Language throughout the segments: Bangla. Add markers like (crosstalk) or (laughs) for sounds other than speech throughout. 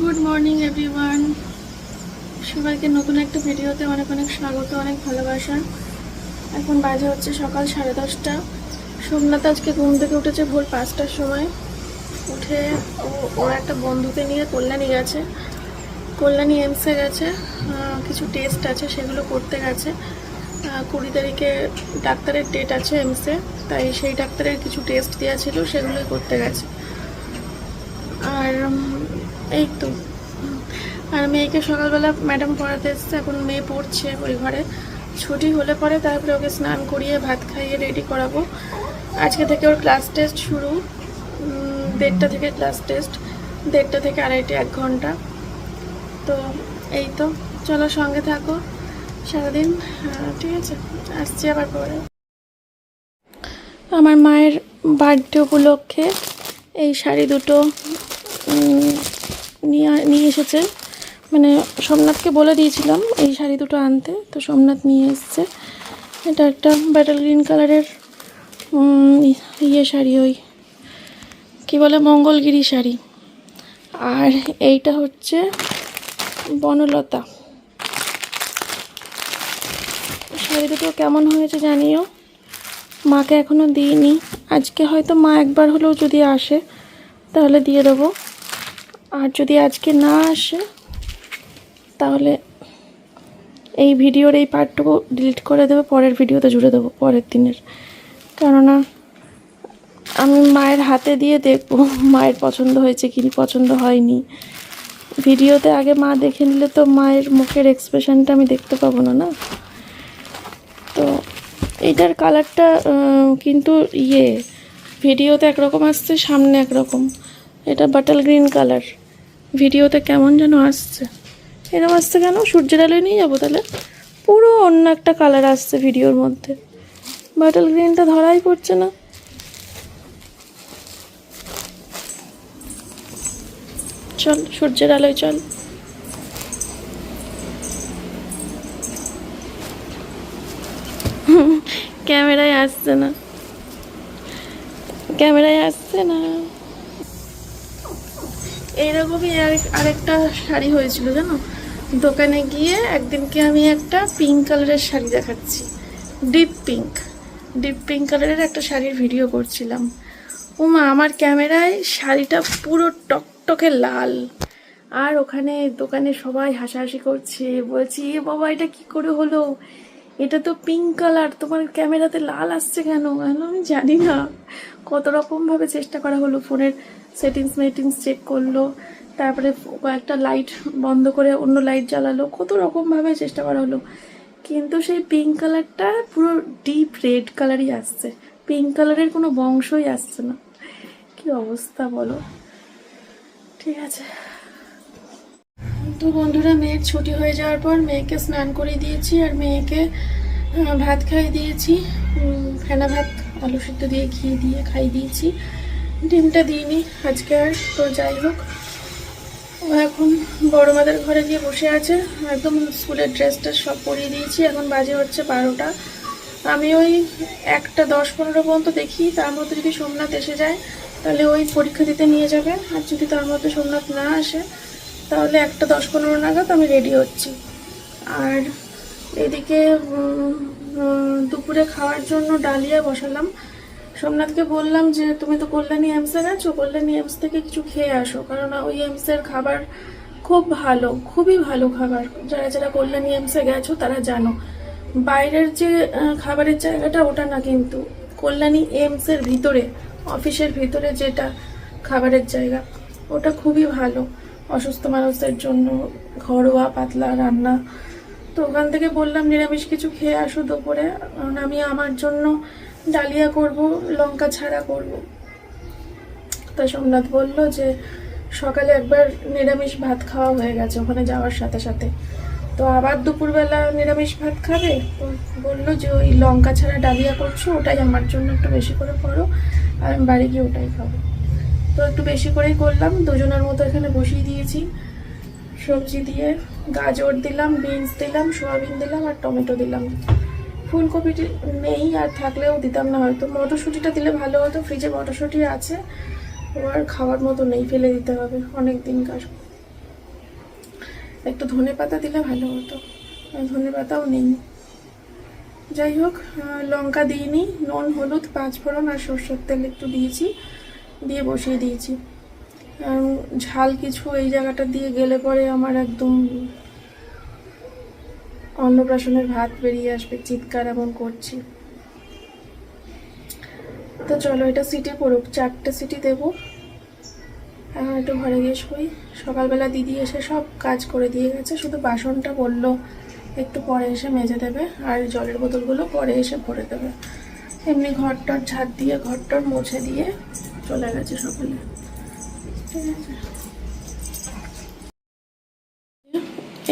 গুড মর্নিং এভরিওয়ান সবাইকে নতুন একটা ভিডিওতে অনেক অনেক স্বাগত, অনেক ভালোবাসা। এখন বাজে হচ্ছে সকাল সাড়ে দশটা। সোমনাথ আজকে ঘুম থেকে উঠেছে ভোর পাঁচটার সময়। উঠে ও একটা বন্ধুকে নিয়ে কল্যাণী গেছে। কল্যাণী এমসে গেছে। কিছু টেস্ট আছে, সেগুলো করতে গেছে। কুড়ি তারিখে ডাক্তারের ডেট আছে এমসে তাই সেই ডাক্তারের কিছু টেস্ট দেওয়া ছিল, সেগুলোই করতে গেছে। আর এই তো। আর মেয়েকে সকালবেলা ম্যাডাম পড়াতে এসছে, এখন মেয়ে পড়ছে ওই ঘরে ছুটি হলে পরে তারপরে ওকে স্নান করিয়ে ভাত খাইয়ে রেডি করাবো। আজকে থেকে ওর ক্লাস টেস্ট শুরু। দেড়টা থেকে ক্লাস টেস্ট দেড়টা থেকে আড়াইটে এক ঘণ্টা। তো এই তো। চলো সঙ্গে থাকো সারাদিন। ঠিক আছে, আসছি আবার পরে। আমার মায়ের বার্থডে উপলক্ষে এই শাড়ি দুটো নিয়ে নিয়ে এসেছে। মানে সোমনাথকে বলে দিয়েছিলাম এই শাড়ি দুটো আনতে, তো সোমনাথ নিয়ে এসেছে। এটা একটা ব্যাটল গ্রিন কালারের ইয়ে শাড়ি ওই, কী বলে, মঙ্গলগিরি শাড়ি। আর এইটা হচ্ছে বনলতা। শাড়ি দুটো কেমন হয়েছে জানিও? মাকে এখনও দিইনি। আজকে হয়তো মা একবার হলেও যদি আসে, তাহলে দিয়ে দেবো। আর যদি আজকে না আসে, তাহলে এই ভিডিওর এই পার্টটুকু ডিলিট করে দেবো, পরের ভিডিওতে জুড়ে দেবো, পরের দিনের। কেননা আমি মায়ের হাতে দিয়ে দেখব (laughs) মায়ের পছন্দ হয়েছে কি পছন্দ হয়নি। ভিডিওতে আগে মা দেখে নিলে তো মায়ের মুখের এক্সপ্রেশনটা আমি দেখতে পাবো না না? তো এটার কালারটা কিন্তু ইয়ে ভিডিওতে একরকম আসছে, সামনে একরকম। এটা বাটাল গ্রিন কালার ভিডিওতে কেমন যেন আসছে। এরকম আসছে কেন? সূর্যের আলোয় নিয়ে যাব তাহলে? পুরো অন্য একটা কালার আসছে ভিডিওর মধ্যে। বাটল গ্রিনটা ধরাই পড়ছে না। চল, সূর্যের আলোয় চল। ক্যামেরায় আসছে না। ক্যামেরায় আসছে না। এইরকমই আরেক আরেকটা শাড়ি হয়েছিল জানো? দোকানে গিয়ে একদিনকে আমি একটা পিঙ্ক কালারের শাড়ি দেখাচ্ছি। ডিপ পিঙ্ক ডিপ পিঙ্ক কালারের একটা শাড়ির ভিডিও করছিলাম। ওমা আমার ক্যামেরায় শাড়িটা পুরো টকটকে লাল। আর ওখানে দোকানে সবাই হাসাহাসি করছে, বলছি, এ বাবা, এটা কি করে হলো? এটা তো পিঙ্ক কালার তোমার ক্যামেরাতে লাল আসছে কেন? আমি জানি না। কত রকমভাবে চেষ্টা করা হলো, ফোনের সেটিংস মেটিংস চেক করল, তারপরে কয়েকটা লাইট বন্ধ করে অন্য লাইট জ্বালালো, কত রকমভাবে চেষ্টা করা হলো। কিন্তু সেই পিঙ্ক কালারটা পুরো ডিপ রেড কালারই আসছে। পিঙ্ক কালারের কোনো বংশই আসছে না। কি অবস্থা বলো? ঠিক আছে। তো বন্ধুরা, মেয়ের ছুটি হয়ে যাওয়ার পর মেয়েকে স্নান করে দিয়েছি আর মেয়েকে ভাত খাইয়ে দিয়েছি। ফেনা ভাত আলু সিদ্ধ দিয়ে ঘি দিয়ে খাই দিয়েছি। ডিমটা দিইনি, আজকে আর। তো যাই হোক, ও এখন বড় মাদের ঘরে গিয়ে বসে আছে। একদম স্কুলের ড্রেসটা সব পরিয়ে দিয়েছি। এখন বাজে হচ্ছে বারোটা। আমি ওই একটা দশ পনেরো পর্যন্ত দেখি, তার মধ্যে যদি সোমনাথ এসে যায়, তাহলে ওই পরীক্ষা দিতে নিয়ে যাবে। আর যদি তার মধ্যে সোমনাথ না আসে, তাহলে একটা দশ পনেরো নাগাদ আমি রেডি হচ্ছি। আর এদিকে দুপুরে খাওয়ার জন্য ডালিয়া বসালাম। সোমনাথকে বললাম যে, তুমি তো কল্যাণী এমসে গেছো কল্যাণী এমস থেকে কিছু খেয়ে আসো। কারণ ওই এমসের খাবার খুব ভালো, খুবই ভালো খাবার। যারা যারা কল্যাণী এমসে গেছো, তারা জানো। বাইরের যে খাবারের জায়গাটা, ওটা না কিন্তু। কল্যাণী এমসের ভিতরে, অফিসের ভিতরে যেটা খাবারের জায়গা, ওটা খুবই ভালো। অসুস্থ মানুষদের জন্য ঘরোয়া পাতলা রান্না তো ওখান থেকে বললাম, নিরামিষ কিছু খেয়ে আসো দুপুরে। কারণ আমি আমার জন্য ডালিয়া করব, লঙ্কা ছাড়া করব। তা সোমনাথ বলল যে, সকালে একবার নিরামিষ ভাত খাওয়া হয়ে গেছে, ওখানে যাওয়ার সাথে সাথে। তো আবার দুপুরবেলা নিরামিষ ভাত খাবে? তো বলল যে, ওই লঙ্কা ছাড়া ডালিয়া করছ, ওটাই আমার জন্য একটু বেশি করে করো, আর আমি বাড়ি গিয়ে ওটাই খাব। তো একটু বেশি করেই করলাম, দুজনের মতো এখানে বসিয়ে দিয়েছি সবজি দিয়ে। গাজর দিলাম, বিনস দিলাম, সোয়াবিন দিলাম আর টমেটো দিলাম। ফুলকপি নেই আর থাকলেও দিতাম না হয়তো। মটরশুঁটিটা দিলে ভালো হতো, ফ্রিজে মটরশুঁটি আছে এবার খাওয়ার মতো নেই, ফেলে দিতে হবে অনেক দিন কার। একটু ধনে পাতা দিলে ভালো হতো ধনে পাতাও নেই। যাই হোক লঙ্কা দিইনি, নুন, হলুদ পাঁচ ফোড়ন আর সর্ষের তেল একটু দিয়েছি, দিয়ে বসিয়ে দিয়েছি। ঝাল কিছু এই জায়গাটা দিয়ে গেলে পরে আমার একদম অন্নপ্রাশনের ভাত বেরিয়ে আসবে, চিৎকার এমন করছি। তো চলো এটা সিটি পড়ুক, চারটে সিটি দেবো। এখন একটু ঘরে গিয়ে শুই। সকালবেলা দিদি এসে সব কাজ করে দিয়ে গেছে, শুধু বাসনটা বলল একটু পরে এসে মেজে দেবে আর জলের বোতলগুলো পরে এসে ভরে দেবে। এমনি ঘরটর ঝাড় দিয়ে, ঘরটর মুছে দিয়ে চলে গেছে সকালে।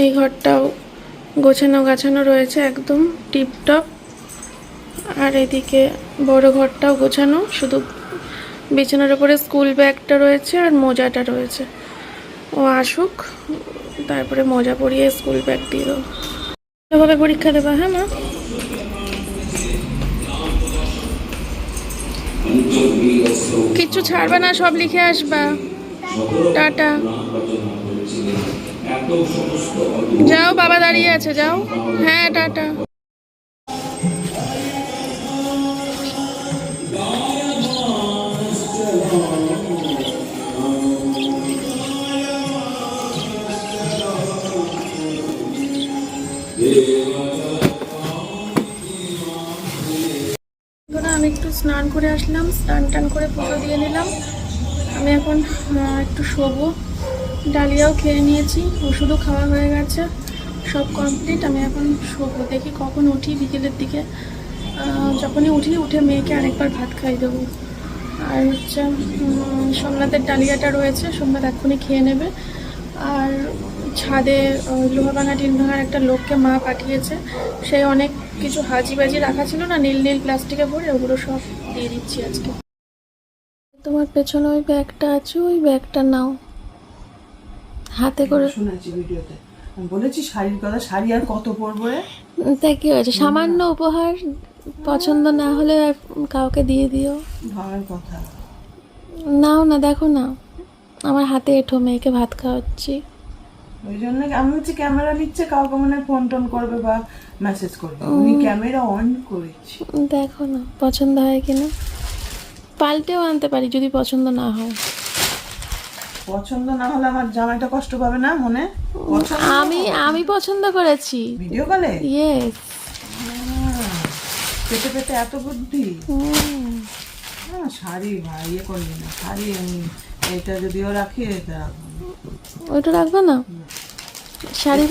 এই ঘরটাও গোছানো গাছানো রয়েছে একদম টিপটপ। আর এদিকে বড় ঘরটাও গোছানো, শুধু বিছানার উপরে স্কুল ব্যাগটা রয়েছে আর মোজাটা রয়েছে। ও আসুক, তারপরে মোজা পরিয়ে স্কুল ব্যাগ দিয়ে দেবো। এভাবে পরীক্ষা দেবা হ্যাঁ মা? কিচ্ছু ছাড়বে না, সব লিখে আসবা। টাটা। যাও, বাবা দাঁড়িয়ে আছে, যাও। হ্যাঁ টাটা। আমি একটু স্নান করে আসলাম, স্নান টান করে পুজো দিয়ে নিলাম। আমি এখন একটু শোবো। ডালিয়াও খেয়ে নিয়েছি ওষুধও খাওয়া হয়ে গেছে সব কমপ্লিট আমি এখন শোবো। দেখি কখন উঠি বিকেলের দিকে। যখনই উঠি উঠে মেয়েকে আরেকবার ভাত খাই দেবো। আর হচ্ছে সোমনাথের ডালিয়াটা রয়েছে সোমনাথ এক্ষুনি খেয়ে নেবে। আর ছাদে আহ, লোহা ভাঙা টিন ভাঙার একটা লোককে মা পাঠিয়েছে। সে অনেক কিছু হাজি বাজি রাখা ছিল না নীল নীল প্লাস্টিকে ভরে ওগুলো সব দিয়ে দিচ্ছি আজকে। তোমার পেছনে ওই ব্যাগটা আছে ওই ব্যাগটা নাও। হাতে করে শুনেছি ভিডিওতে। আমি বলেছি শাড়ির কথা শাড়ি আর কত পরবো তাই কি হয়েছে? সামান্য উপহার পছন্দ না হলে কাউকে দিয়ে দিও। ভাবার কথা। নাও না দেখো না। আমার হাতে এঠো মেয়েকে ভাত খাওয়াচ্ছি। ওই জন্য আমি হচ্ছে ক্যামেরা নিচ্ছে কাউকে মনে হয় ফোন টোন করবে বা মেসেজ করবে। উনি ক্যামেরা অন করেছি। দেখো না পছন্দ হয় কিনা? পাল্টেও আনতে পারি যদি পছন্দ না হয়। পছন্দ না হলে আমার জামাইটা কষ্ট পাবে না মনে? আমি আমি পছন্দ করেছি। ভিডিও কলে ইয়েস পেটে পেটে এত বুদ্ধি? শাড়ি ভাই ইয়ে করলি না শাড়ি এটা যদিও রাখি এটা রাখব। ওইটা রাখবে না? শাড়ি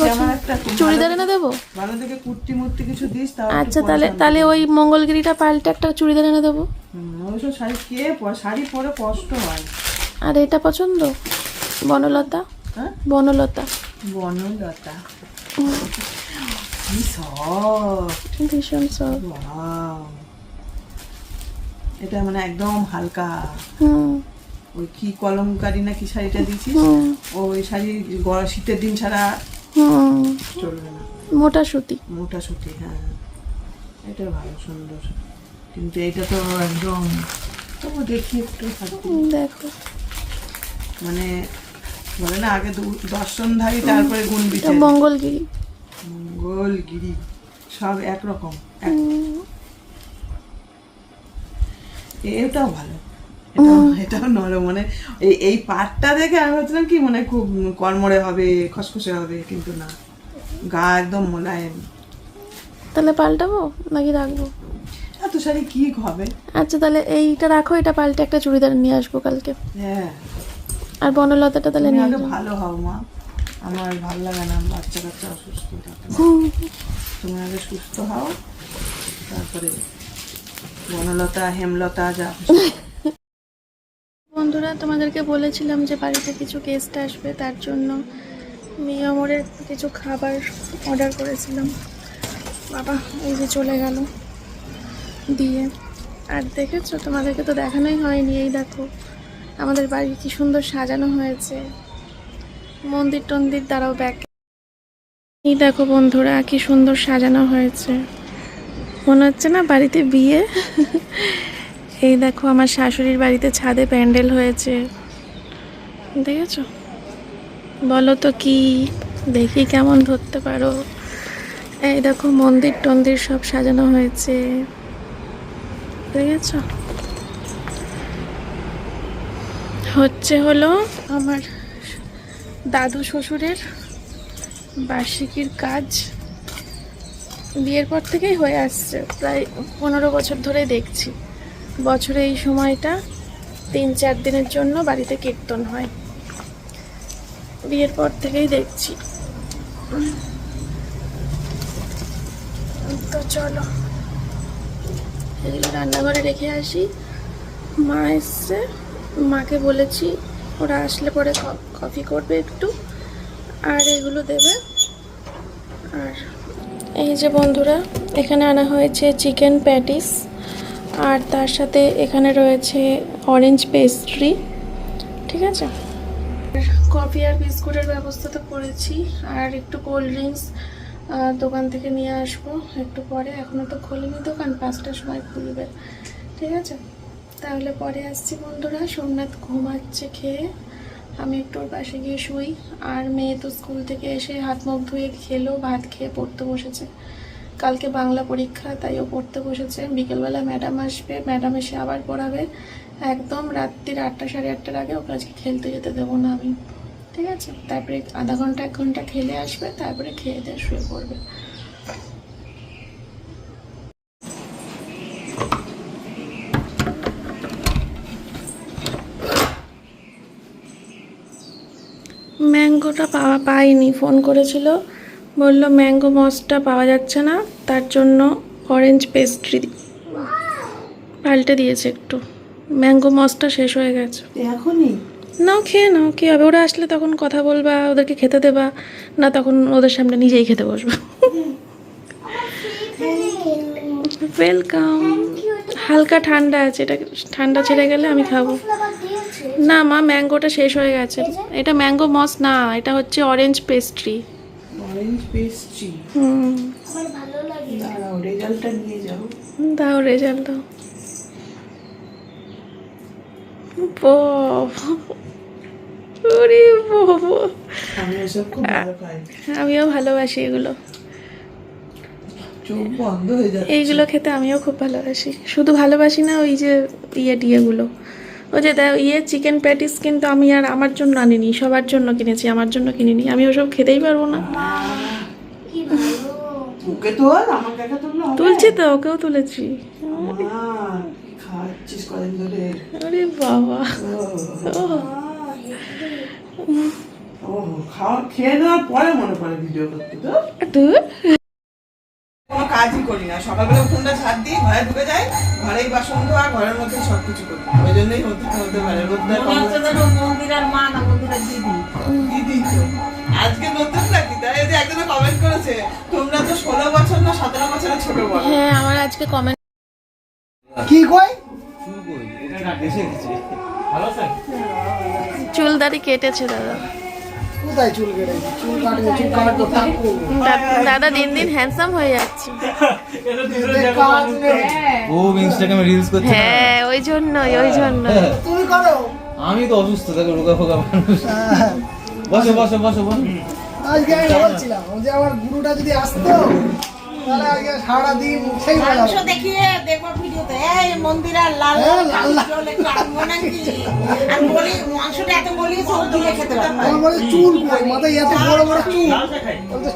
চুড়িদার এনে দেবো? ভালো দেখে কুর্তি মুর্তি কিছু দিস আচ্ছা তাহলে তাহলে ওই মঙ্গলগিরিটা পাল্টে একটা চুড়িদার এনে দেবো। ওইসব শাড়ি কে শাড়ি পরে কষ্ট হয়। আর এটা পছন্দ? বনলতা? হ্যাঁ? বনলতা। বনলতা। ভীষণ এটা মানে একদম হালকা। হুম। ওই কি কলমকারি না কি শাড়িটা দিয়েছিস? ওই শাড়ি গড়া শীতের দিন ছাড়া চলবে না। মোটা সুতি। মোটা সুতি হ্যাঁ। এটা ভালো সুন্দর। কিন্তু এটা তো একদম তবু দেখি একটু দেখো। মানে বলে না আগে দর্শনধারী তারপরে গুণ বিচার। মঙ্গলগিরি। মঙ্গলগিরি সব একরকম এটাও ভালো। এটাও এটাও নরম মানে এই এই পাটটা দেখে আমি ভাবছিলাম কি মানে খুব কর্মরে হবে খসখসে হবে কিন্তু না। গা একদম মোলায়েম। তাহলে পাল্টাবো নাকি রাখব? এত শাড়ি কি হবে? আচ্ছা তাহলে এইটা রাখো এটা পাল্টে একটা চুড়িদার নিয়ে আসব কালকে। হ্যাঁ। আর বনলতাটা তাহলে নিয়ে ভালো হও মা। আমার ভালো লাগে না বাচ্চা কাচ্চা অসুস্থ তুমি আগে সুস্থ হও তারপরে বনলতা হেমলতা যা। বন্ধুরা, তোমাদেরকে বলেছিলাম যে বাড়িতে কিছু গেস্ট আসবে, তার জন্য মিয়ামরের কিছু খাবার অর্ডার করেছিলাম। বাবা, এই যে চলে গেল দিয়ে। আর দেখেছ, তোমাদেরকে তো দেখানোই হয়নি, এই দেখো, আমাদের বাড়ি কি সুন্দর সাজানো হয়েছে। মন্দির টন্দির দ্বারাও ব্যাক এই দেখো বন্ধুরা, কি সুন্দর সাজানো হয়েছে। মনে হচ্ছে না বাড়িতে বিয়ে? এই দেখো, আমার শাশুড়ির বাড়িতে ছাদে প্যান্ডেল হয়েছে। দেখেছ? বলো তো কি? দেখি কেমন ধরতে পারো। এই দেখো, মন্দির টন্দির সব সাজানো হয়েছে। দেখেছ? হচ্ছে হলো আমার দাদু শ্বশুরের বার্ষিকীর কাজ। বিয়ের পর থেকেই হয়ে আসছে, প্রায় পনেরো বছর ধরে দেখছি। বছরে এই সময়টা তিন চার দিনের জন্য বাড়িতে কীর্তন হয়। বিয়ের পর থেকেই দেখছি। তো চলো, এগুলো রান্নাঘরে রেখে আসি। মা এসছে। মাকে বলেছি, ওরা আসলে পরে কফি করবে একটু। আর এগুলো দেবে। আর এই যে বন্ধুরা, এখানে আনা হয়েছে চিকেন প্যাটিস। আর তার সাথে এখানে রয়েছে অরেঞ্জ পেস্ট্রি ঠিক আছে? কফি আর বিস্কুটের ব্যবস্থা তো করেছি, আর একটু কোল্ড ড্রিঙ্কস দোকান থেকে নিয়ে আসব একটু পরে। এখনও তো খোলেনি দোকান, পাঁচটার সময় খুলবে, ঠিক আছে? তাহলে পরে আসছি বন্ধুরা, সোমনাথ ঘুমাচ্ছে খেয়ে। আমি একটু ওর পাশে গিয়ে শুই। আর মেয়ে তো স্কুল থেকে এসে হাত মুখ ধুয়ে খেলো, ভাত খেয়ে পড়তে বসেছে। কালকে বাংলা পরীক্ষা, তাই ও পড়তে বসেছে। বিকেলবেলা ম্যাডাম আসবে, ম্যাডাম এসে আবার পড়াবে। একদম রাত্রির আটটা সাড়ে আটটার আগে ওকে আজকে খেলতে যেতে দেবো না আমি। ঠিক আছে? তারপরে আধা ঘণ্টা, এক ঘণ্টা খেলে আসবে, তারপরে খেয়ে দিয়ে শুয়ে পড়বে। ম্যাঙ্গোটা পাওয়া পাইনি, ফোন করেছিল। বলল ম্যাঙ্গো মসটা পাওয়া যাচ্ছে না তার জন্য অরেঞ্জ পেস্ট্রি পাল্টে দিয়েছে একটু। ম্যাঙ্গো মসটা শেষ হয়ে গেছে। এখনই? নাও খেয়ে নাও কি হবে? ওরা আসলে তখন কথা বলবা ওদেরকে খেতে দেবা না তখন ওদের সামনে নিজেই খেতে বসবো। ওয়েলকাম হালকা ঠান্ডা আছে এটা ঠান্ডা ছেড়ে গেলে আমি খাব। না মা ম্যাঙ্গোটা শেষ হয়ে গেছে। এটা ম্যাঙ্গো মস না এটা হচ্ছে অরেঞ্জ পেস্ট্রি। অরেঞ্জ পেস্ট্রি হুম। দাঁড়াও রেজাল্টটা নিয়ে যাও। দাও রেজাল্ট দাও। বাবা। ওরে বাবা। আমি এসব খুব ভালো খাই। আমিও ভালোবাসি এগুলো। হয়ে এইগুলো খেতে আমিও খুব ভালোবাসি। শুধু ভালোবাসি না ওই যে ইয়ে টিয়েগুলো ওই যে দেখ ইয়ে চিকেন প্যাটিস কিন্তু আমি আর আমার জন্য আনিনি সবার জন্য কিনেছি আমার জন্য কিনিনি আমি ওসব খেতেই পারব না? (laughs) তুলছি তো ওকেও তুলেছি। আরে বাবা। খাওয়া খেয়ে নেওয়ার পরে মনে পড়ে ভিডিও করতে তো কাজই করি না। সকালবেলা ফোনটা ছাদ দিয়ে ঘরে ঢুকে যাই ঘরেই বাসন ধোয়া ঘরের মধ্যে সব কিছু করি। ওই জন্যই হতে হতে পারে দিদি। আজকে নতুন নাকি? তাই এই যে একজনে কমেন্ট করেছে তোমরা তো ষোলো বছর না সতেরো বছরের ছোট বড়। হ্যাঁ আমার আজকে কমেন্ট কি কই? চুল দাড়ি কেটেছে দাদা। কোথায় চুল কেটেছি চুল কাটবে চুল কাটবো থাকব। দাদা দিন দিন হ্যান্ডসাম হয়ে যাচ্ছে। ও ইনস্টাগ্রামে রিলস করছে। হ্যাঁ ওই জন্যই ওই জন্য তুমি করো। আমি তো অসুস্থ থাকি রোগা ফোগা মানুষ। হ্যাঁ, বসো বসো বসো বসো। আজকে আমি বলছিলাম যে আমার গুরুটা যদি আসতো দেখিয়ে দেখব ভিডিওতে। এই লাল হ্যাঁ, লাল আমি বলি মাংসটা এত বলি সব খেতে পারব। বলে চুল কই মাথায় এত বড় বড় চুল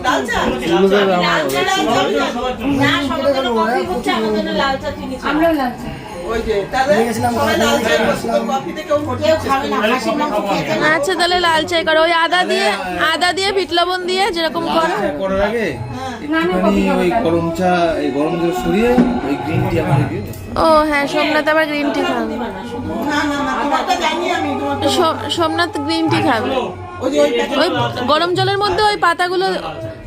লাল চা লাল চা না কফি হচ্ছে লাল চা আমরা লাল চা আচ্ছা তাহলে লাল চাই করো। ওই আদা দিয়ে আদা দিয়ে লবণ দিয়ে যেরকম করো। আগে একটুখানি ওই গরম চা এই গরম জল সরিয়ে ওই গ্রিন টি আমাকে দিয়ে ও হ্যাঁ সোমনাথ আবার গ্রিন টি খাবে। না না না তোমারটা জানি আমি তোমার সো- সোমনাথ গ্রিন টি খাবে। ওই গরম জলের মধ্যে ওই পাতাগুলো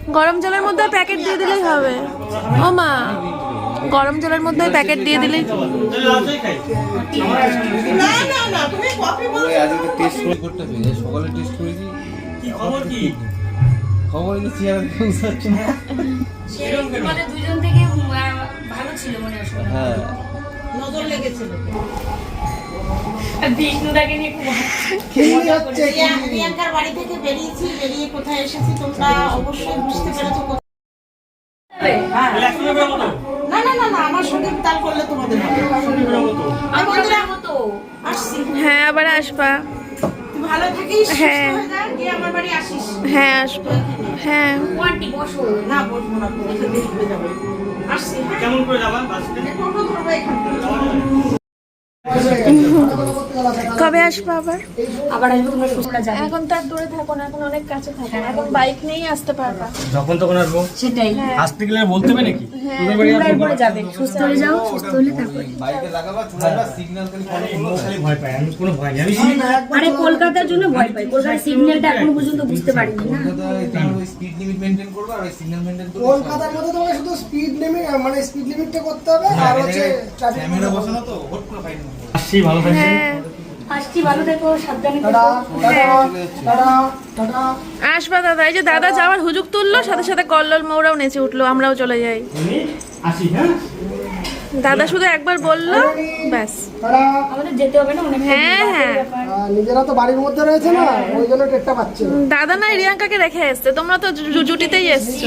গরম জলের মধ্যে প্যাকেট দিয়ে দিলেই হবে। ও মা গরম জলের মধ্যে ওই প্যাকেট দিয়ে দিলেই না না না তুমি কফি বল ওই আজকে টেস্ট করে করতে হবে সকালে টেস্ট করেছি। কি? খবর কি খবর কি চেয়ার বুঝতে পারছি না। মানে দুজন থেকে ভালো ছিল মনে হয় হ্যাঁ। নজর লেগেছিল। বিষ্ণুদাকে নিয়ে খুব খিল্লি হচ্ছে প্রিয়াঙ্কার বাড়ি থেকে বেরিয়েছি বেরিয়ে কোথায় এসেছি তোমরা অবশ্যই বুঝতে পেরেছ হ্যাঁ। না না না না আমার সঙ্গে তাল করলে তোমাদের হ্যাঁ আবার আসবা। ভালো থাকিস হ্যাঁ। হয়ে আমার বাড়ি আসিস? হ্যাঁ আসব। হ্যাঁ। বসো। হ্যাঁ। কেমন করে যাবা টোটো ধরবো এখান থেকে। কবে আসব আবার? আবার আসবে তোমরা সুস্থরা যাবে এখন তো আর দূরে থাকো না এখন অনেক কাছে থাকো। এখন বাইক নিয়েই আসতে পারবা। যখন তখন আসব? সেটাই। আসতে গেলে বলতে হবে নাকি? তোদের বাড়ি যাবে সুস্থ হয়ে যাও সুস্থ হলে তারপরে। বাইকে লাগাবা সিগন্যাল খালি ফলো খালি ভয় পাই আমি কোনো ভয় নেই। আমি আরে কলকাতার জন্য ভয় পাই। কলকাতার সিগন্যালটা এখনও পর্যন্ত বুঝতে পারিনি না। স্পিড লিমিট মেইনটেইন করবে আর সিগন্যাল মেইনটেইন করবে কলকাতার মধ্যে তোমাকে শুধু স্পিড লিমিট মানে স্পিড লিমিটটা করতে হবে আর হচ্ছে ক্যামেরা বসানো তো হট করে ফাইন আসছি ভালো হ্যাঁ আসছি থেকো সাবধানে আসবা দাদা এই যে দাদা যাওয়ার হুজুক তুললো সাথে সাথে কল্লোল মৌরাও নেচে উঠল আমরাও চলে যাই। আসি হ্যাঁ? দাদা শুধু একবার বলল ব্যাস। আমাদের যেতে হবে না হ্যাঁ হ্যাঁ। নিজেরা তো বাড়ির মধ্যে রয়েছে না ওই জন্য টেটটা পাচ্ছে দাদা না রিয়াঙ্কাকে রেখে এসছে তোমরা তো জু- জুটিতেই এসছো।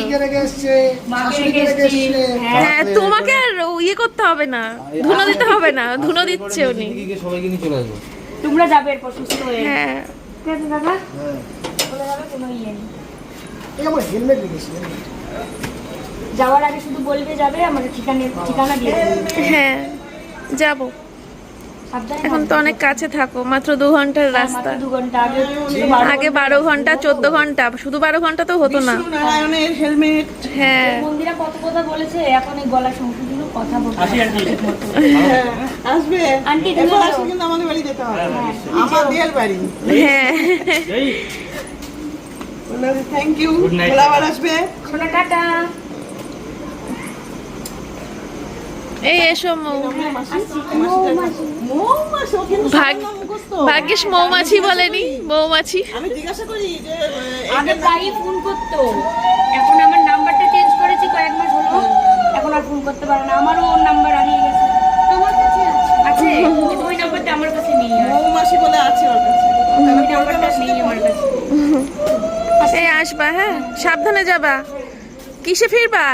হ্যাঁ। তোমাকে আর ইয়ে করতে হবে না ধুনো দিতে হবে না ধুনো দিচ্ছে উনি। দিদিকে সবাইকে নিয়ে চলে আসব তোমরা যাবে এরপর সুস্থ হয়ে হ্যাঁ। দাদা? চলে যাবে কোনো ইয়ে নেই। এই আমার হেলমেট রেখেছি যাওয়ার আগে শুধু বলবে যাবে আমাদের ঠিকানা ঠিকানা দিয়ে হ্যাঁ যাব। এখন তো অনেক কাছে থাকো মাত্র দু ঘণ্টার রাস্তা। দু ঘণ্টা। আগে বারো ঘণ্টা চোদ্দ ঘণ্টা শুধু বারো ঘণ্টা তো হতো না। হেলমেট হ্যাঁ। কত কথা বলেছে এখন এই গলা কথা বলতে আসি আন্টি আসবে। আন্টি তুমি এবার যাও। আসলে কিন্তু আমাদের বাড়ি যেতে হবে। আমাদের বাড়ি। হ্যাঁ। Thank you Good night. আবার আসবে। টাটা। এই এসো। ভাগ্যিস মৌমাছি বলেনি মৌমাছি। আমি জিজ্ঞাসা করি যে আগে প্রায়ই ফোন করতো। এখন আমার নাম্বারটা চেঞ্জ করেছি কয়েক মাস হলো। এখন আর ফোন করতে পারে না। আমারও ওর নাম্বার হারিয়ে গেছে। আমার কাছে আছে। ওই নাম্বারটা আমার কাছে নেই আর। মৌমাছি বলে আছে ওর কাছে। ওই নাম্বারটা নেই আমার কাছে। এই আসবা হ্যাঁ? সাবধানে যাবা। কিসে ফিরবা?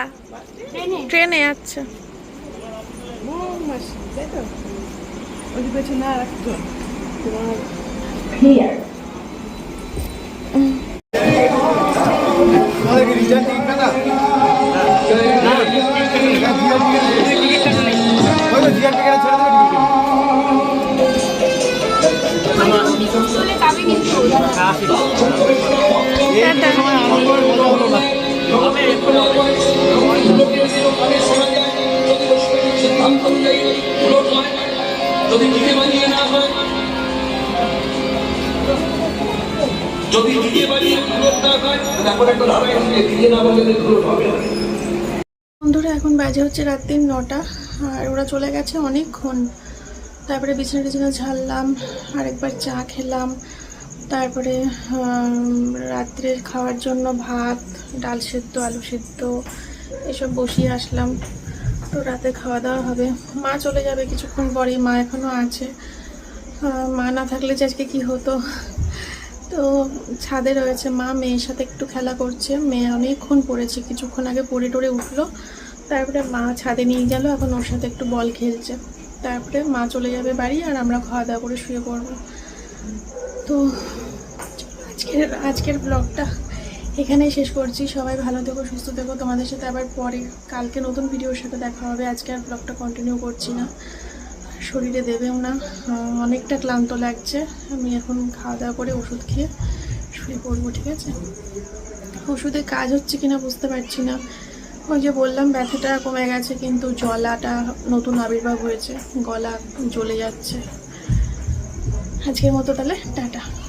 ট্রেনে আচ্ছা মৌমাছি তাই তো ওই যে পেছনে আর একজন বন্ধুরা, এখন বাজে হচ্ছে রাত্রির নটা, আর ওরা চলে গেছে অনেকক্ষণ। তারপরে বিছানা টিছানা ঝাড়লাম, আরেকবার চা খেলাম, তারপরে রাত্রের খাওয়ার জন্য ভাত, ডাল সেদ্ধ, আলু সেদ্ধ, এসব বসিয়ে আসলাম। তো রাতে খাওয়া দাওয়া হবে। মা চলে যাবে কিছুক্ষণ পরেই, মা এখনও আছে। মা না থাকলে যে আজকে কি হতো? তো ছাদে রয়েছে মা, মেয়ের সাথে একটু খেলা করছে। মেয়ে অনেকক্ষণ পড়েছে, কিছুক্ষণ আগে পড়ে টড়ে উঠল। তারপরে মা ছাদে নিয়ে গেল, এখন ওর সাথে একটু বল খেলছে। তারপরে মা চলে যাবে বাড়ি আর আমরা খাওয়া দাওয়া করে শুয়ে পড়ব। তো আজকের আজকের ব্লগটা এখানেই শেষ করছি। সবাই ভালো থেকো, সুস্থ থেকো। তোমাদের সাথে আবার পরে, কালকে নতুন ভিডিওর সাথে দেখা হবে। আজকে আর ব্লগটা কন্টিনিউ করছি না। শরীরে দেবেও না। অনেকটা ক্লান্ত লাগছে। আমি এখন খাওয়া দাওয়া করে ওষুধ খেয়ে শুয়ে পড়ব, ঠিক আছে? ওষুধে কাজ হচ্ছে কিনা বুঝতে পারছি না। ওই যে বললাম, ব্যথাটা কমে গেছে, কিন্তু জলাটা নতুন আবির্ভাব হয়েছে। গলা জ্বলে যাচ্ছে। আজকের মতো তাহলে, টাটা।